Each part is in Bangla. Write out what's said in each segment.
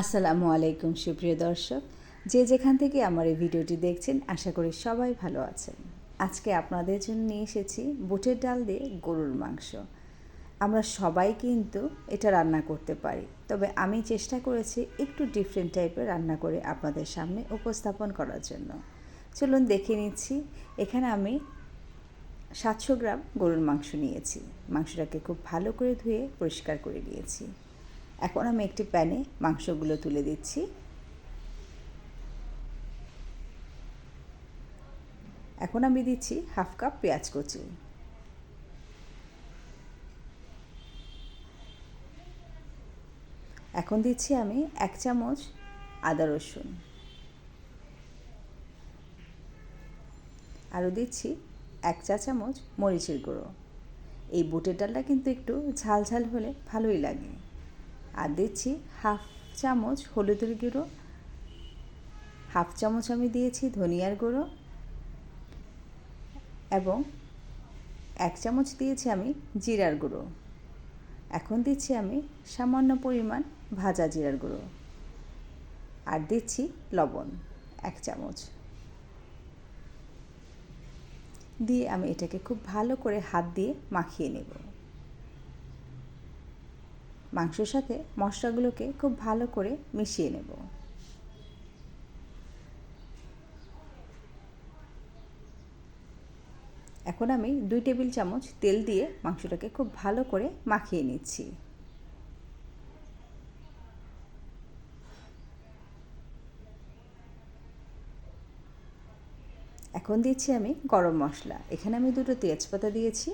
আসসালামু আলাইকুম, সুপ্রিয় দর্শক। যে যেখান থেকে আমার এই ভিডিওটি দেখছেন, আশা করি সবাই ভালো আছেন। আজকে আপনাদের জন্য নিয়ে এসেছি বুটের ডাল দিয়ে গরুর মাংস। আমরা সবাই কিন্তু এটা রান্না করতে পারি, তবে আমি চেষ্টা করেছি একটু ডিফারেন্ট টাইপের রান্না করে আপনাদের সামনে উপস্থাপন করার জন্য। চলুন দেখে নিচ্ছি, এখানে আমি সাতশো গ্রাম গরুর মাংস নিয়েছি। মাংসটাকে খুব ভালো করে ধুয়ে পরিষ্কার করে নিয়েছি। এখন আমি একটি প্যানে মাংসগুলো তুলে দিচ্ছি। এখন আমি দিচ্ছি হাফ কাপ পেঁয়াজ কুচি। এখন দিচ্ছি আমি এক চামচ আদা রসুন। আরও দিচ্ছি এক চা চামচ মরিচের গুঁড়ো। এই বুটের ডালটা কিন্তু একটু ঝাল ঝাল হলে ভালোই লাগে। আর দিচ্ছি হাফ চামচ হলুদের গুঁড়ো, হাফ চামচ আমি দিয়েছি ধনিয়ার গুঁড়ো এবং এক চামচ দিয়েছি আমি জিরার গুঁড়ো। এখন দিচ্ছি আমি সামান্য পরিমাণ ভাজা জিরার গুঁড়ো আর দিচ্ছি লবণ এক চামচ। দিয়ে আমি এটাকে খুব ভালো করে হাত দিয়ে মাখিয়ে নেব। মাংসর সাথে মশলাগুলোকে খুব ভালো করে মিশিয়ে নেব। এখন আমি দুই টেবিল চামচ তেল দিয়ে মাংসটাকে খুব ভালো করে মাখিয়ে নিচ্ছি। এখন দিচ্ছি আমি গরম মশলা। এখানে আমি দুটো তেজপাতা দিয়েছি।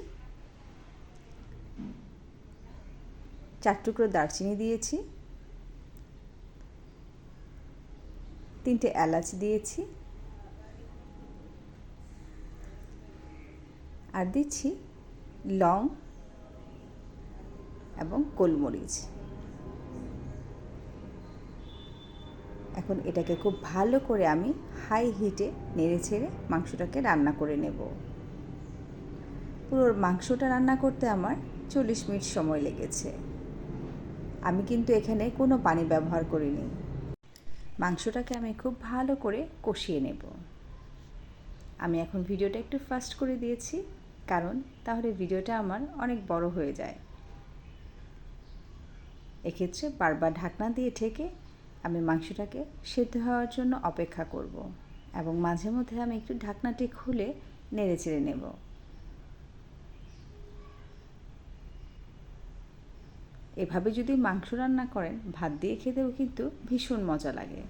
চার টুকরো দারচিনি দিয়েছি। তিনটে এলাচ দিয়েছি। আর দিচ্ছি লং এবং গোলমরিচ। এখন এটাকে খুব ভালো করে আমি হাই হিটে নেড়ে ছেড়ে মাংসটাকে রান্না করে নেব। পুরো মাংসটা রান্না করতে আমার চল্লিশ মিনিট সময় লেগেছে। আমি কিন্তু এখানে কোনো পানি ব্যবহার করিনি। মাংসটাকে আমি খুব ভালো করে কষিয়ে নেব। আমি এখন ভিডিওটা একটু ফাস্ট করে দিয়েছি, কারণ তাহলে ভিডিওটা আমার অনেক বড় হয়ে যায়। এক্ষেত্রে বারবার ঢাকনা দিয়ে ঠেকে আমি মাংসটাকে সেদ্ধ হওয়ার জন্য অপেক্ষা করব এবং মাঝে মধ্যে আমি একটু ঢাকনাটি খুলে নেড়ে চেড়ে নেব। এভাবে যদি মাংস রান্না করেন, ভাত দিয়ে খেতেও কিন্তু ভীষণ মজা লাগে।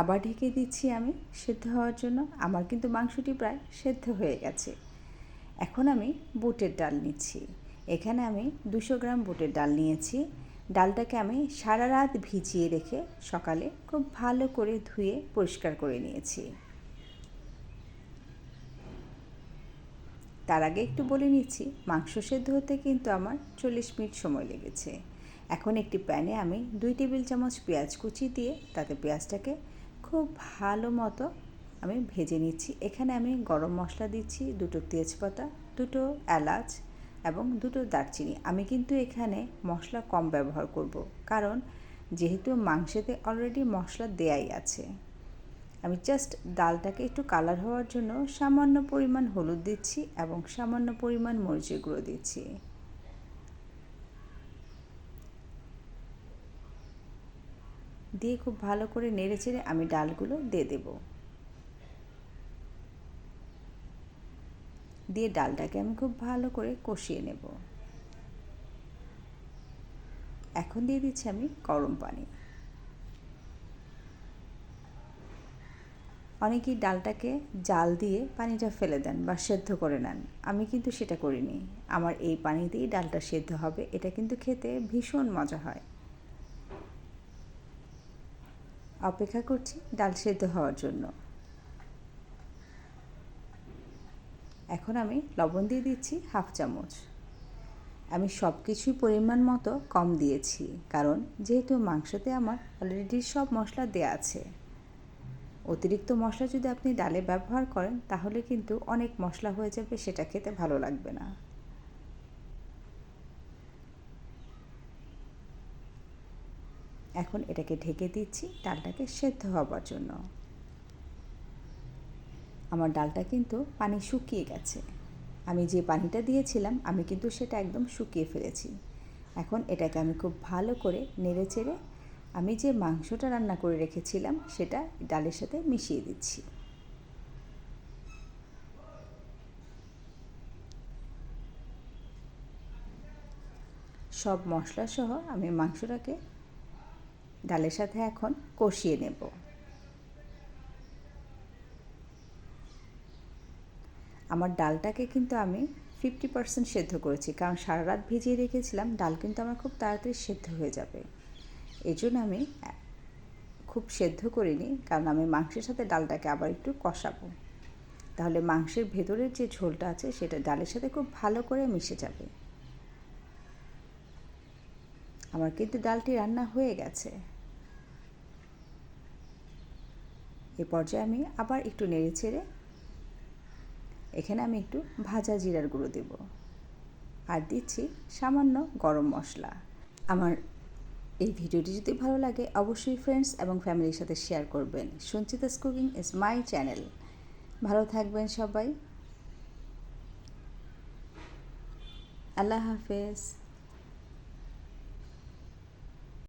আবার ঢেকে দিচ্ছি আমি সেদ্ধ হওয়ার জন্য। আমার কিন্তু মাংসটি প্রায় সেদ্ধ হয়ে গেছে। এখন আমি বুটের ডাল নিচ্ছি। এখানে আমি দুশো গ্রাম বুটের ডাল নিয়েছি। ডালটাকে আমি সারা রাত ভিজিয়ে রেখে সকালে খুব ভালো করে ধুয়ে পরিষ্কার করে নিয়েছি। তার আগে একটু বলে নিচ্ছি, মাংস সেদ্ধ হতে কিন্তু আমার চল্লিশ মিনিট সময় লেগেছে। এখন একটি প্যানে আমি দুই টেবিল চামচ পেঁয়াজ কুচি দিয়ে তাতে পেঁয়াজটাকে খুব ভালো মতো আমি ভেজে নিচ্ছি। এখানে আমি গরম মশলা দিচ্ছি, দুটো তেজপাতা, দুটো এলাচ এবং দুটো দারচিনি। আমি কিন্তু এখানে মশলা কম ব্যবহার করব, কারণ যেহেতু মাংসেতে অলরেডি মশলা দেয়াই আছে। আমি জাস্ট ডালটাকে একটু কালার হওয়ার জন্য সামান্য পরিমাণ হলুদ দিচ্ছি এবং সামান্য পরিমাণ মরিচের গুঁড়ো দিচ্ছি। দিয়ে খুব ভালো করে নেড়ে চেড়ে আমি ডালগুলো দিয়ে দেব। দিয়ে ডালটাকে আমি খুব ভালো করে কষিয়ে নেব। এখন দিয়ে দিচ্ছি আমি গরম পানি। অনেকেই ডালটাকে জাল দিয়ে পানিটা ফেলে দেন বা সেদ্ধ করে নেন। আমি কিন্তু সেটা করিনি। আমার এই পানি দিয়েই ডালটা সেদ্ধ হবে, এটা কিন্তু খেতে ভীষণ মজা হয়। অপেক্ষা করছি ডাল সেদ্ধ হওয়ার জন্য। এখন আমি লবণ দিয়ে দিচ্ছি হাফ চামচ। আমি সব কিছুই পরিমাণ মতো কম দিয়েছি, কারণ যেহেতু মাংসতে আমার অলরেডি সব মশলা দেওয়া আছে। অতিরিক্ত মশলা যদি আপনি ডালে ব্যবহার করেন, তাহলে কিন্তু অনেক মশলা হয়ে যাবে, সেটা খেতে ভালো লাগবে না। এখন এটাকে ঢেকে দিচ্ছি, ডালটাকে সেদ্ধ হবার জন্য। আমার ডালটা কিন্তু পানি শুকিয়ে গেছে। আমি যে পানিটা দিয়েছিলাম, আমি কিন্তু সেটা একদম শুকিয়ে ফেলেছি। এখন এটাকে আমি খুব ভালো করে নেড়ে চেড়ে আমি যে মাংসটা রান্না করে রেখেছিলাম, সেটা ডালের সাথে মিশিয়ে দিচ্ছি। সব মশলা সহ আমি মাংসটাকে ডালের সাথে এখন কষিয়ে নেব। আমার ডালটাকে কিন্তু আমি ফিফটি পার্সেন্ট সেদ্ধ করেছি, কারণ সারা রাত ভিজিয়ে রেখেছিলাম, ডাল কিন্তু আমার খুব তাড়াতাড়ি সেদ্ধ হয়ে যাবে। এই জন্য আমি খুব সেদ্ধ করিনি, কারণ আমি মাংসের সাথে ডালটাকে আবার একটু কষাবো। তাহলে মাংসের ভেতরের যে ঝোলটা আছে, সেটা ডালের সাথে খুব ভালো করে মিশে যাবে। আমার কিন্তু ডালটি রান্না হয়ে গেছে। এ পর্যায়ে আমি আবার একটু নেড়ে ছেড়ে এখানে আমি একটু ভাজা জিরার গুঁড়ো দেব। আর দিচ্ছি সামান্য গরম মশলা। আমার এই ভিডিওটি যদি ভালো লাগে, অবশ্যই ফ্রেন্ডস এবং ফ্যামিলির সাথে শেয়ার করবেন। Sanchita's cooking is my channel ভালো থাকবেন সবাই। আল্লাহ হাফেজ।